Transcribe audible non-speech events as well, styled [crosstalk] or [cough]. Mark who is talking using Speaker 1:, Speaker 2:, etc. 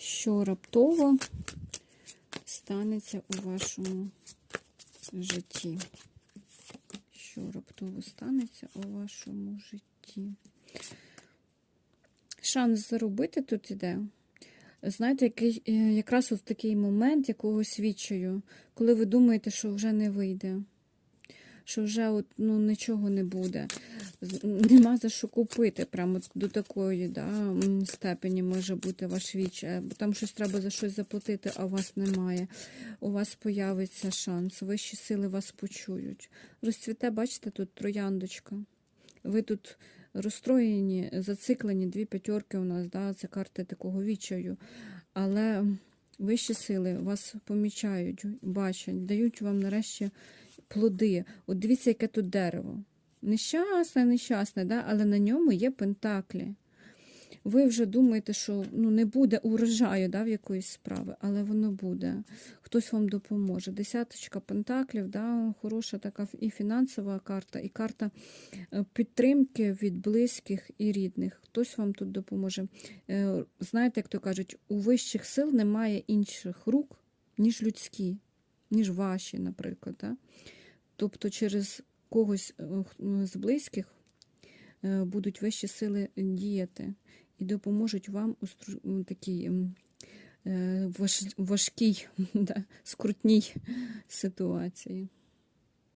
Speaker 1: що раптово станеться у вашому житті. Що раптово станеться у вашому житті. Шанс заробити тут іде. Знаєте, який, е, якраз от такий момент якогось відчаю, коли ви думаєте, що вже не вийде, що вже от, ну, нічого не буде. Нема за що купити. Прямо до такої да, степені може бути ваш відчай. Бо там щось треба за щось заплатити, а у вас немає. У вас появиться шанс, вищі сили вас почують. Розцвіте, бачите, тут трояндочка. Ви тут розстроєні, зациклені, дві п'ятерки у нас, да, це карти такого відчаю. Але вищі сили вас помічають, бачать, дають вам нарешті плоди. От дивіться, яке тут дерево. Нещасне, нещасне, да? але на ньому є пентаклі. Ви вже думаєте, що ну, не буде урожаю да, в якоїсь справи, але воно буде. Хтось вам допоможе. Десяточка пентаклів, да, хороша така і фінансова карта, і карта е, підтримки від близьких і рідних. Хтось вам тут допоможе. Е, Знаєте, як то кажуть, у вищих сил немає інших рук, ніж людські, ніж ваші, наприклад. Да? Тобто через когось е, з близьких будуть вищі сили діяти і допоможуть вам у стру- такій м, е, важ- важкій, [laughs] да, скрутній ситуації.